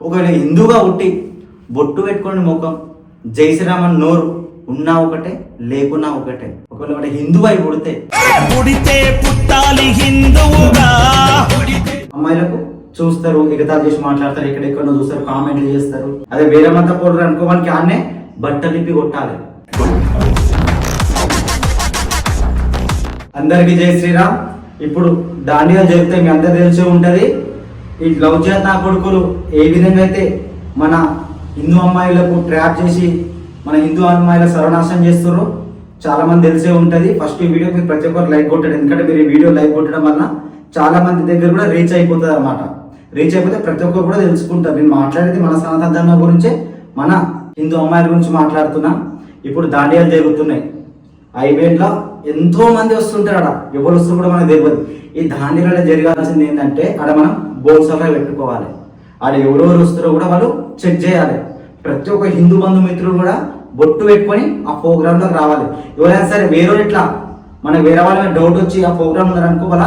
ఒకవేళ హిందువుగా పుట్టి బొట్టు పెట్టుకొని ముఖం జై శ్రీరామన్ నోరు ఉన్నా ఒకటే లేకున్నా ఒకటే. ఒకవేళ వాడు హిందువు అయి పుడితే. పుడితే పుట్టాలి హిందువుగా. అమ్మాయిలకు చూస్తారు ఎగతాలు చేసి మాట్లాడతారు ఎక్కడెక్కడో చూస్తారు కామెంట్లు చేస్తారు. అదే వేరే మత పోడరు అనుకోవడానికి ఆన్నే బట్టలిప్పి కొట్టాలి. అందరికీ జై శ్రీరామ్. ఇప్పుడు దాండియా జరిగితే మీ అందరు తెలిసే ఉంటది. ఈ లవ్ చేత కొడుకులు ఏ విధంగా అయితే మన హిందూ అమ్మాయిలకు ట్రాప్ చేసి మన హిందూ అమ్మాయిల సర్వనాశనం చేస్తారో చాలా మంది తెలిసే ఉంటుంది. ఫస్ట్ ఈ వీడియో మీరు ప్రతి ఒక్కరు లైక్ కొట్టడం ఎందుకంటే మీరు ఈ వీడియో లైక్ కొట్టడం వల్ల చాలా మంది దగ్గర కూడా రీచ్ అయిపోతుంది అనమాట రీచ్ అయిపోతే ప్రతి ఒక్కరు కూడా తెలుసుకుంటారు. నేను మాట్లాడేది మన సనాతన ధర్మం గురించే మన హిందూ అమ్మాయిల గురించి మాట్లాడుతున్నా. ఇప్పుడు దాండియాలు జరుగుతున్నాయి. ఐవేట్లో ఎంతో మంది వస్తుంటారు అక్కడ ఎవరు వస్తారు కూడా మనకు తెలియదు ఈ దాండియాలలో జరగాల్సింది ఏంటంటే అక్కడ మనం బోల్సల్లా పెట్టుకోవాలి. ఆడ ఎవరెవరు వస్తారో కూడా వాళ్ళు చెక్ చేయాలి. ప్రతి ఒక్క హిందూ బంధు మిత్రులు కూడా బొట్టు పెట్టుకొని ఆ ప్రోగ్రాంలోకి రావాలి. ఎవరైనా సరే వేరే ఇట్లా మనకు వేరే వాళ్ళ డౌట్ వచ్చి ఆ ప్రోగ్రామ్ ఉన్నారనుకో వాళ్ళ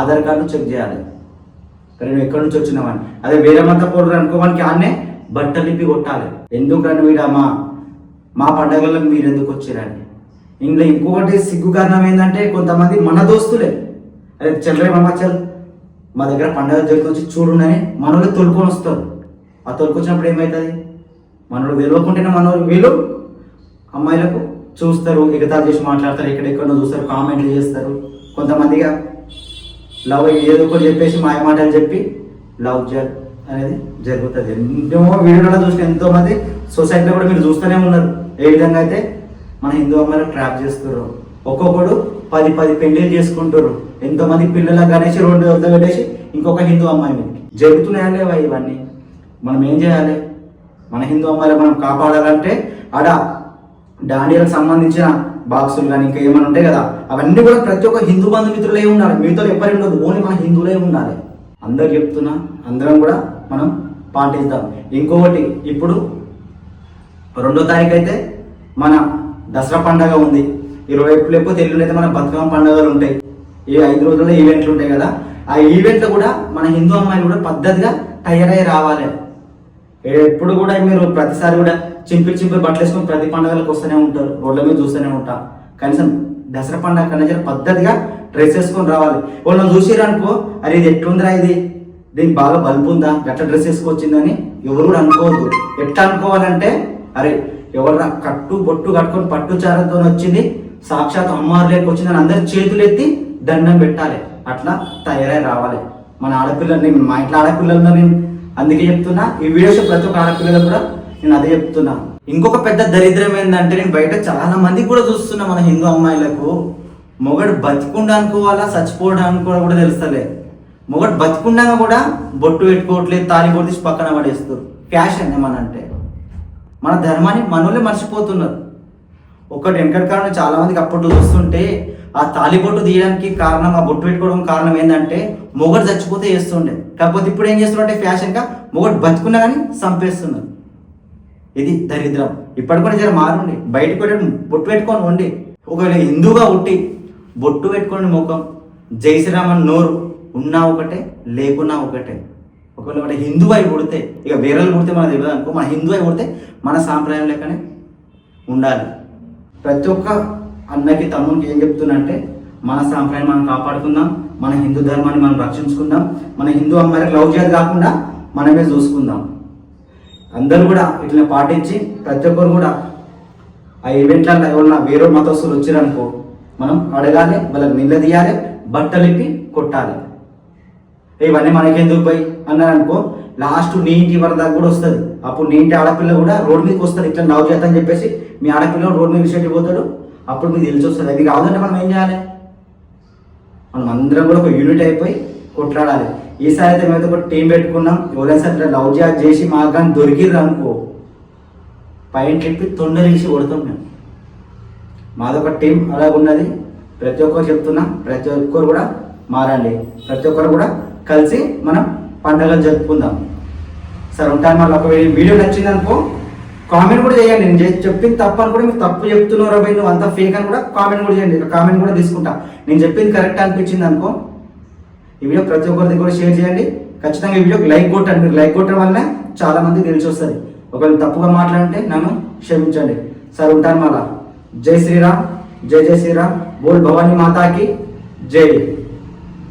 ఆధార్ కార్డు చెక్ చేయాలి. నువ్వు ఎక్కడి నుంచి వచ్చినావని అదే వేరే మత పోడరు అనుకోవడానికి ఆన్నే బట్టలిప్పి కొట్టాలి. ఎందుకని వీడ మా మా పండగలకు మీరు ఎందుకు వచ్చారని ఇందులో ఇంకొకటి సిగ్గు కారణం ఏంటంటే కొంతమంది మన దోస్తులే. అరే చెల్లరే మామ చల్. మా దగ్గర పండగ జరుగుతుంది చూడునని మనోళ్ళు తొలుకొని వస్తారు. ఆ తొలుకొచ్చినప్పుడు ఏమవుతుంది మనోడు తెలియకుంటేనే మనోళ్ళు వీళ్ళు అమ్మాయిలకు చూస్తారు ఎగతాలు చేసి మాట్లాడతారు ఎక్కడెక్కడో చూస్తారు కామెంట్లు చేస్తారు. కొంతమందిగా లవ్ ఏదో ఒకటి చెప్పేసి మాయ మాటలు చెప్పి లవ్ జర్ అనేది జరుగుతుంది. ఎన్నో వీడియోలో చూసిన ఎంతోమంది సొసైటీలో కూడా మీరు చూస్తూనే ఉన్నారు. ఏ విధంగా అయితే మన హిందూ అమ్మాయిలు ట్రాప్ చేస్తారు ఒక్కొక్కడు పది పది పెళ్ళిళ్ళు చేసుకుంటారు ఎంతమంది పిల్లలకు పిల్లల గణేసి వద్ద పెట్టేసి ఇంకొక హిందూ అమ్మాయి జరుగుతున్నాయండి ఇవన్నీ? మనం ఏం చేయాలి? మన హిందూ అమ్మాయిలు మనం కాపాడాలంటే ఆడ డాండియాలకు సంబంధించిన బాక్సులు కానీ ఇంకా ఏమైనా ఉంటాయి కదా అవన్నీ కూడా ప్రతి ఒక్క హిందూ బంధుమిత్రులే ఉండాలి. మీతో ఎవరి ఉండదు. ఓన్లీ మన హిందువులే ఉండాలి. అందరు చెప్తున్నా అందరం కూడా మనం పాటిస్తాం ఇంకొకటి ఇప్పుడు రెండో తారీఖు అయితే మన దసరా పండగ ఉంది. ఇరవై లేకపోతే ఎల్లుండైతే తెలుగులో అయితే మన బతుకమ్మ పండుగలు ఉంటాయి. ఈ ఐదు రోజుల్లో ఈవెంట్లు ఉంటాయి కదా. ఆ ఈవెంట్లో కూడా మన హిందూ అమ్మాయిలు కూడా పద్ధతిగా తయారై రావాలి. ఎప్పుడు కూడా మీరు ప్రతిసారి కూడా చింపిరి చింపిరి బట్టలు వేసుకొని ప్రతి పండుగలకు వస్తూనే ఉంటారు. రోడ్ల మీద చూస్తూనే ఉంటాం. కనీసం దసరా పండుగ కన్నా పద్ధతిగా డ్రెస్ వేసుకొని రావాలి. వాళ్ళని చూసిరనుకో అరే ఇది ఎట్లుందిరా ఇది? దీనికి బాగా బల్బు ఉందా? గట్ల డ్రెస్ వేసుకొచ్చిందని ఎవరు కూడా అనుకోవద్దు. ఎట్లా అనుకోవాలంటే అరే ఎవరు కట్టు బొట్టు కట్టుకొని పట్టు చారతో వచ్చింది సాక్షాత్ అమ్మవారులోకి వచ్చిందని అందరి చేతులు ఎత్తి దండం పెట్టాలి. అట్లా తయారై రావాలి. మన ఆడపిల్లల్ని మా ఇంట్లో ఆడపిల్లలు నేను అందుకే చెప్తున్నా. ఈ వీడియోస్ ప్రతి ఒక్క ఆడపిల్లలు కూడా నేను అదే చెప్తున్నా. ఇంకొక పెద్ద దరిద్రం ఏంటంటే నేను బయట చాలా మంది కూడా చూస్తున్నా మన హిందూ అమ్మాయిలకు. మొగడు బతికుండా అనుకోవాలా చచ్చిపోవడం అనుకోవడం కూడా తెలుస్తలే. మొగడు బతికుండగా కూడా బొట్టు పెట్టుకోవట్లేదు తాలి కొట్టి పక్కన పడేస్తారు ఫ్యాషన్ ఏమనంటే మన ధర్మాన్ని మనోళ్ళే మర్చిపోతున్నారు. ఒకటి వెనకటి కారణం చాలా మందికి అప్పట్లో చూస్తుంటే ఆ తాలిబొట్టు తీయడానికి కారణం ఆ బొట్టు పెట్టుకోవడం కారణం ఏంటంటే మొగడు చచ్చిపోతే చేస్తుండే. కాకపోతే ఇప్పుడు ఏం చేస్తున్నారంటే ఫ్యాషన్గా మొగడు బతుకున్నా కానీ చంపేస్తున్నారు ఇది దరిద్రం. ఇప్పటి కూడా జర మారుండి. బయటకు పెట్టడం బొట్టు పెట్టుకొని ఉండి. ఒకవేళ హిందువుగా ఉట్టి బొట్టు పెట్టుకోండి ముఖం జై శ్రీరామన్ నోరు ఉన్నా ఒకటే లేకున్నా ఒకటే. ఒకవేళ మన హిందువు అయి పుడితే ఇక వేరే కొడితే పుడితే మనకు తెలియదు అనుకో మన హిందువు అయి పుడితే మన సాంప్రదాయం లెక్కనే ఉండాలి. ప్రతి ఒక్క అన్నకి తమ్మునికి ఏం చెప్తున్నంటే మన సాంప్రదాయం మనం కాపాడుకుందాం మన హిందూ ధర్మాన్ని మనం రక్షించుకుందాం మన హిందూ అమ్మాయిలకు లవ్ చేయాలి కాకుండా మనమే చూసుకుందాం. అందరూ కూడా ఇట్లా పాటించి ప్రతి ఒక్కరు కూడా ఆ ఈవెంట్లలో ఎవరన్నా వేరే మతస్థులు వచ్చారనుకో మనం అడగాలి వాళ్ళకి నిలదీయాలి బట్టలు ఇప్పి కొట్టాలి. ఇవన్నీ మనకెందుకు పోయి? అన్నారు అనుకో లాస్ట్ నీ ఇంటి వరకు దాకా కూడా వస్తుంది. అప్పుడు నీ ఇంటి ఆడపిల్ల కూడా రోడ్ మీదకి వస్తుంది. ఇట్లా నవ్వు అని చెప్పేసి మీ ఆడపిల్ల రోడ్ మీద విషయం పోతాడు అప్పుడు మీకు తెలిసి వస్తుంది. అది కావాలంటే మనం ఏం చేయాలి? మనం అందరం కూడా ఒక యూనిట్ అయిపోయి కొట్లాడాలి. ఈసారి అయితే మేమైతే ఒక టీం పెట్టుకున్నాం. ఎవరైనా సరే ఇట్లా లవ్ జాబ్ చేసి మాకు కానీ దొరికిర్రు అనుకో. పైన చెప్పి తొండరేసి కొడతాం మేము. మాదొక టీం అలాగ ఉన్నది. ప్రతి ఒక్కరు చెప్తున్నా. ప్రతి ఒక్కరు కూడా మారండి. ప్రతి ఒక్కరు కూడా కలిసి మనం పండుగలు జరుపుకుందాం. సరే ఉంటాను మళ్ళీ. ఒకవేళ వీడియో నచ్చింది అనుకో కామెంట్ కూడా చేయండి. నేను చెప్పింది తప్పు అని కూడా మీరు తప్పు చెప్తున్నారు అబ్బాయి నువ్వు అంతా ఫేక్ అని కూడా కామెంట్ కూడా చేయండి. కామెంట్ కూడా తీసుకుంటా. నేను చెప్పింది కరెక్ట్ అనిపించింది అనుకో ఈ వీడియో ప్రతి ఒక్కరిది కూడా షేర్ చేయండి. ఖచ్చితంగా ఈ వీడియోకి లైక్ కొట్టండి. మీరు లైక్ కొట్టడం వల్లనే చాలా మంది తెలిసి వస్తుంది ఒకవేళ తప్పుగా మాట్లాడితే నన్ను క్షమించండి. సార్ ఉంటాను మళ్ళా. జై శ్రీరామ్. జై జై శ్రీరామ్. బోల్ భవానీ మాతాకి. జై.